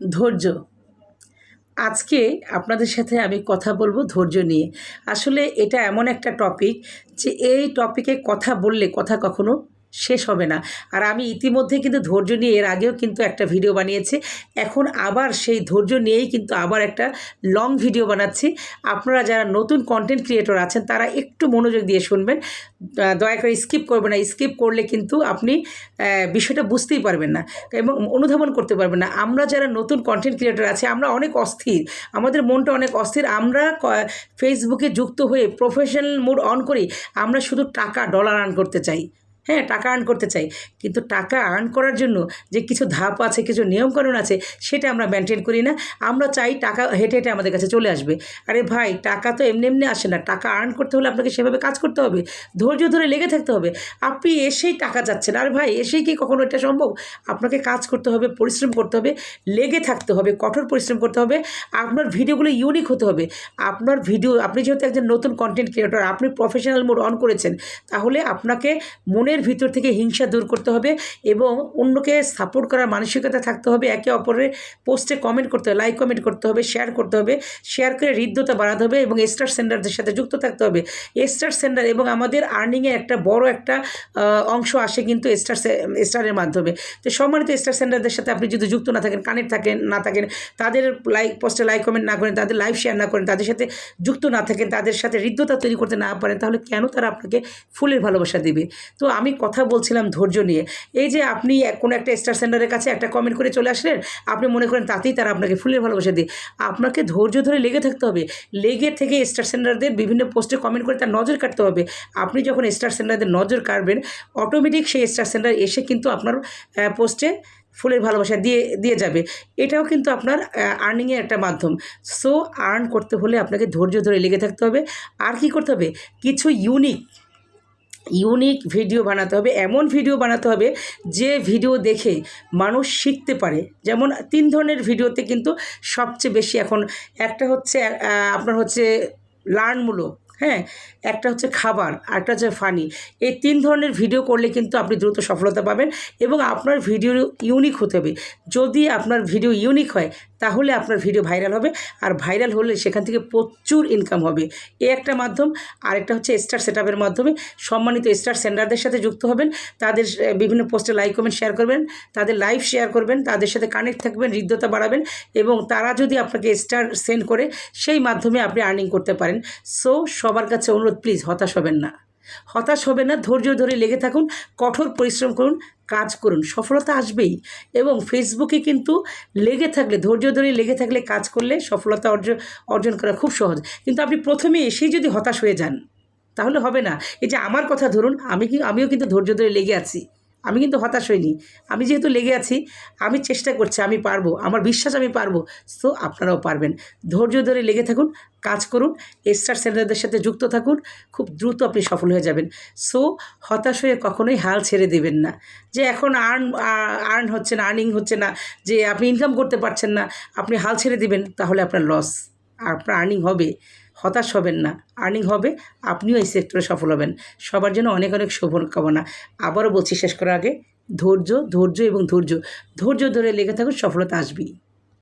ধৈর্য। আজকে আপনাদের সাথে আমি কথা বলব ধৈর্য নিয়ে। আসলে এটা এমন একটা টপিক যে এই টপিকে কথা বললে কথা কখনো শেষ হবে না। আর আমি ইতিমধ্যে কিন্তু ধৈর্য নিয়ে এর আগেও কিন্তু একটা ভিডিও বানিয়েছি। এখন আবার সেই ধৈর্য নিয়েই কিন্তু আবার একটা লং ভিডিও বানাচ্ছি। আপনারা যারা নতুন কন্টেন্ট ক্রিয়েটর আছেন, তারা একটু মনোযোগ দিয়ে শুনবেন। দয়া করে স্কিপ করবেন না। স্কিপ করলে কিন্তু আপনি বিষয়টা বুঝতেই পারবেন না এবং অনুধাবন করতে পারবেন না। আমরা যারা নতুন কন্টেন্ট ক্রিয়েটর আছে, আমরা অনেক অস্থির। আমাদের মনটা অনেক অস্থির। আমরা ফেসবুকে যুক্ত হয়ে প্রফেশনাল মুড অন করি। আমরা শুধু টাকা ডলার আর্ন করতে চাই। হ্যাঁ টাকা আর্ন করতে চাই। কিন্তু টাকা আর্ন করার জন্য যে কিছু ধাপ আছে, কিছু নিয়মকানুন আছে, সেটা আমরা মেনটেন করি না। আমরা চাই টাকা হেঁটে হেঁটে আমাদের কাছে চলে আসবে। আরে ভাই, টাকা তো এমনি এমনি আসে না। টাকা আর্ন করতে হলে আপনাকে সেভাবে কাজ করতে হবে। ধৈর্য ধরে লেগে থাকতে হবে। আপনি এসেই টাকা যাচ্ছেন। আর ভাই, এসেই কি কখনো এটা সম্ভব? আপনাকে কাজ করতে হবে, পরিশ্রম করতে হবে, লেগে থাকতে হবে, কঠোর পরিশ্রম করতে হবে। আপনার ভিডিওগুলো ইউনিক হতে হবে। আপনার ভিডিও, আপনি যেহেতু একজন নতুন কন্টেন্ট ক্রিয়েটর আপনি প্রফেশনাল মোড অন করেছেন, তাহলে আপনাকে মনের ভিতর থেকে হিংসা দূর করতে হবে এবং অন্যকে সাপোর্ট করার মানসিকতা থাকতে হবে, একে অপরের পোস্টে কমেন্ট করতে হবে লাইক কমেন্ট করতে হবে শেয়ার করতে হবে শেয়ার করে হৃদ্যতা বাড়াতে হবে এবং স্টার সেন্ডারদের সাথে যুক্ত থাকতে হবে। স্টার সেন্ডার এবং আমাদের আর্নিংয়ের একটা বড় একটা অংশ আসে কিন্তু স্টার স্টারের মাধ্যমে। তো সম্মানিত স্টার সেন্ডারদের সাথে আপনি যদি যুক্ত না থাকেন কানেক্ট থাকেন, না থাকেন, তাদের লাইক পোস্টে লাইক কমেন্ট না করেন, তাদের লাইভ শেয়ার না করেন, তাদের সাথে যুক্ত না থাকেন, তাদের সাথে হৃদ্যতা তৈরি করতে না পারেন, তাহলে কেন তারা আপনাকে ফুলের ভালোবাসা দেবে? তো আমি কথা বলছিলাম ধৈর্য নিয়ে। এই যে আপনি কোনো একটা স্টার সেন্টারের কাছে একটা কমেন্ট করে চলে আসলেন, আপনি মনে করেন তাতেই তারা আপনাকে ফুলের ভালোবাসা দিয়ে আপনাকে ধৈর্য ধরে লেগে থাকতে হবে। লেগে থেকে স্টার সেন্টারদের বিভিন্ন পোস্টে কমেন্ট করে তার নজর কাটতে হবে। আপনি যখন স্টার সেন্টারদের নজর কাটবেন অটোমেটিক সেই স্টার সেন্টার এসে কিন্তু আপনার পোস্টে ফুলের ভালোবাসা দিয়ে দিয়ে যাবে। এটাও কিন্তু আপনার আর্নিংয়ের একটা মাধ্যম। সো আর্ন করতে হলে আপনাকে ধৈর্য ধরে লেগে থাকতে হবে। আর কি করতে হবে? কিছু ইউনিক ইউনিক ভিডিও বানাতে হবে, এমন ভিডিও বানাতে হবে যে ভিডিও দেখে মানুষ শিখতে পারে। যেমন তিন ধরনের ভিডিওতে কিন্তু সবচেয়ে বেশি এখন, একটা হচ্ছে আপনার হচ্ছে লার্নমূলক হ্যাঁ? একটা হচ্ছে খাবার একটা হচ্ছে ফানি এই তিন ধরনের ভিডিও করলে কিন্তু আপনি দ্রুত সফলতা পাবেন এবং আপনার ভিডিও ইউনিক হতে হবে। যদি আপনার ভিডিও ইউনিক হয় তাহলে আপনার ভিডিও ভাইরাল হবে। আর ভাইরাল হলে সেখান থেকে প্রচুর ইনকাম হবে। এ একটা মাধ্যম, আরেকটা হচ্ছে স্টার সেট মাধ্যমে সম্মানিত স্টার সেন্ডারদের সাথে যুক্ত হবেন। তাদের বিভিন্ন পোস্টে লাইক কমেন্ট শেয়ার করবেন। তাদের লাইভ শেয়ার করবেন। তাদের সাথে কানেক্ট থাকবেন, হৃদ্যতা বাড়াবেন এবং তারা যদি আপনাকে স্টার সেন্ড করে, সেই মাধ্যমে আপনি আর্নিং করতে পারেন। সো সবার কাছে অনুরোধ প্লিজ হতাশ হবেন না। হতাশ হবে না, ধৈর্য ধরে লেগে থাকুন, কঠোর পরিশ্রম করুন, কাজ করুন, সফলতা আসবেই। এবং ফেসবুকে কিন্তু লেগে থাকলে, ধৈর্য ধরে লেগে থাকলে কাজ করলে সফলতা অর্জন অর্জন করা খুব সহজ। কিন্তু আপনি প্রথমে এসেই যদি হতাশ হয়ে যান, তাহলে হবে না। এই যে আমার কথা ধরুন, আমি কি, আমিও কিন্তু ধৈর্য ধরে লেগে আছি। আমি কিন্তু হতাশ হইনি। আমি যেহেতু লেগে আছি, আমি চেষ্টা করছি, আমি পারব, আমার বিশ্বাস আমি পারব, সো আপনারাও পারবেন। ধৈর্য ধরে লেগে থাকুন, কাজ করুন, স্টার সেন্টারদের সাথে যুক্ত থাকুন, খুব দ্রুত আপনি সফল হয়ে যাবেন। সো হতাশ হয়ে কখনোই হাল ছেড়ে দেবেন না। যে এখন আর্ন আর্ন হচ্ছে না, আর্নিং হচ্ছে না, যে আপনি ইনকাম করতে পারছেন না, আপনি হাল ছেড়ে দেবেন, তাহলে আপনার লস আর আপনার আর্নিং হবে। হতাশ হবেন না। আর্নিং হবে, আপনিও এই সেক্টরে সফল হবেন। সবার জন্য অনেক অনেক শুভকামনা। আবারও বলছি শেষ করার আগে, ধৈর্য ধৈর্য এবং ধৈর্য। ধৈর্য ধরে লেগে থাকুন, সফলতা আসবেই।